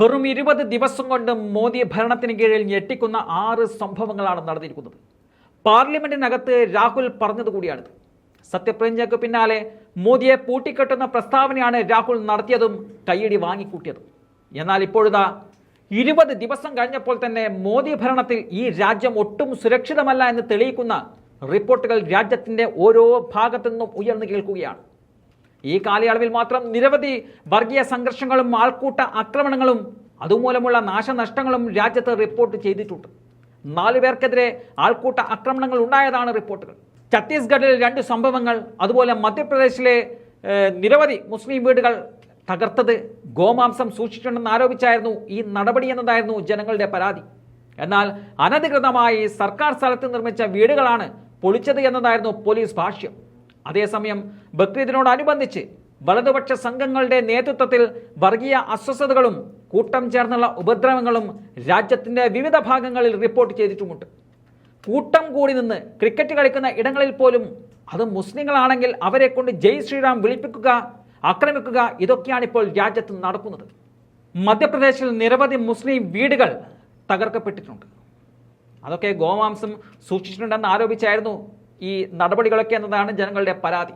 വെറും ഇരുപത് ദിവസം കൊണ്ട് മോദി ഭരണത്തിന് കീഴിൽ ഞെട്ടിക്കുന്ന ആറ് സംഭവങ്ങളാണ് നടന്നിരിക്കുന്നത്. പാർലമെന്റിനകത്ത് രാഹുൽ പറഞ്ഞതുകൂടിയാണിത് സത്യപ്രതിജ്ഞയ്ക്ക് പിന്നാലെ മോദിയെ പൂട്ടിക്കെട്ടുന്ന പ്രസ്താവനയാണ് രാഹുൽ നടത്തിയതും കയ്യടി വാങ്ങിക്കൂട്ടിയതും. എന്നാൽ ഇപ്പോഴിതാ ഇരുപത് ദിവസം കഴിഞ്ഞപ്പോൾ തന്നെ മോദി ഭരണത്തിൽ ഈ രാജ്യം ഒട്ടും സുരക്ഷിതമല്ല എന്ന് തെളിയിക്കുന്ന റിപ്പോർട്ടുകൾ രാജ്യത്തിന്റെ ഓരോ ഭാഗത്തു നിന്നും ഉയർന്നു കേൾക്കുകയാണ്. ഈ കാലയളവിൽ മാത്രം നിരവധി വർഗീയ സംഘർഷങ്ങളും ആൾക്കൂട്ട ആക്രമണങ്ങളും അതുമൂലമുള്ള നാശനഷ്ടങ്ങളും രാജ്യത്ത് റിപ്പോർട്ട് ചെയ്തിട്ടുണ്ട്. നാലു പേർക്കെതിരെ ആൾക്കൂട്ട ആക്രമണങ്ങൾ ഉണ്ടായതാണ് റിപ്പോർട്ടുകൾ. ഛത്തീസ്ഗഡിൽ രണ്ട് സംഭവങ്ങൾ അതുപോലെ മധ്യപ്രദേശിലെ നിരവധി മുസ്ലിം വീടുകൾ തകർത്തത് ഗോമാംസം സൂക്ഷിച്ചിട്ടുണ്ടെന്ന് ആരോപിച്ചായിരുന്നു ഈ നടപടി എന്നതായിരുന്നു ജനങ്ങളുടെ പരാതി. എന്നാൽ അനധികൃതമായി സർക്കാർ സ്ഥലത്ത് നിർമ്മിച്ച വീടുകളാണ് പൊളിച്ചത് എന്നതായിരുന്നു പോലീസ് ഭാഷ്യം. അതേസമയം ബക്രീദിനോടനുബന്ധിച്ച് വലതുപക്ഷ സംഘങ്ങളുടെ നേതൃത്വത്തിൽ വർഗീയ അസ്വസ്ഥതകളും കൂട്ടം ചേർന്നുള്ള ഉപദ്രവങ്ങളും രാജ്യത്തിന്റെ വിവിധ ഭാഗങ്ങളിൽ റിപ്പോർട്ട് ചെയ്തിട്ടുമുണ്ട്. കൂട്ടം കൂടി നിന്ന് ക്രിക്കറ്റ് കളിക്കുന്ന ഇടങ്ങളിൽ പോലും അത് മുസ്ലിങ്ങളാണെങ്കിൽ അവരെ കൊണ്ട് ജയ് ശ്രീറാം വിളിപ്പിക്കുക ആക്രമിക്കുക ഇതൊക്കെയാണ് ഇപ്പോൾ രാജ്യത്ത് നടക്കുന്നത്. മധ്യപ്രദേശിൽ നിരവധി മുസ്ലിം വീടുകൾ തകർക്കപ്പെട്ടിട്ടുണ്ട്. അതൊക്കെ ഗോമാംസം സൂക്ഷിച്ചിട്ടുണ്ടെന്ന് ആരോപിച്ചായിരുന്നു ഈ നടപടികളൊക്കെ എന്നതാണ് ജനങ്ങളുടെ പരാതി.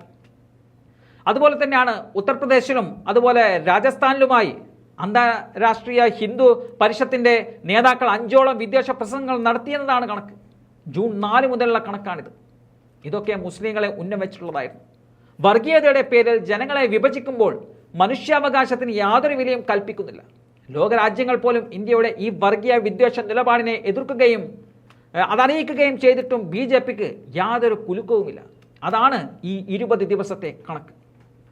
അതുപോലെ തന്നെയാണ് ഉത്തർപ്രദേശിലും അതുപോലെ രാജസ്ഥാനിലുമായി അന്താരാഷ്ട്രീയ ഹിന്ദു പരിഷത്തിന്റെ നേതാക്കൾ അഞ്ചോളം വിദ്വേഷ പ്രസംഗങ്ങൾ നടത്തിയെന്നതാണ് കണക്ക്. ജൂൺ നാല് മുതലുള്ള കണക്കാണിത്. ഇതൊക്കെ മുസ്ലിങ്ങളെ ഉന്നം വെച്ചിട്ടുള്ളതായിരുന്നു. വർഗീയതയുടെ പേരിൽ ജനങ്ങളെ വിഭജിക്കുമ്പോൾ മനുഷ്യാവകാശത്തിന് യാതൊരു വിലയും കൽപ്പിക്കുന്നില്ല. ലോകരാജ്യങ്ങൾ പോലും ഇന്ത്യയുടെ ഈ വർഗീയ വിദ്വേഷ നിലപാടിനെ എതിർക്കുകയും അതറിയിക്കുകയും ചെയ്തിട്ടും ബി ജെ പിക്ക് യാതൊരു കുലുക്കവുമില്ല. അതാണ് ഈ ഇരുപത് ദിവസത്തെ കണക്ക്.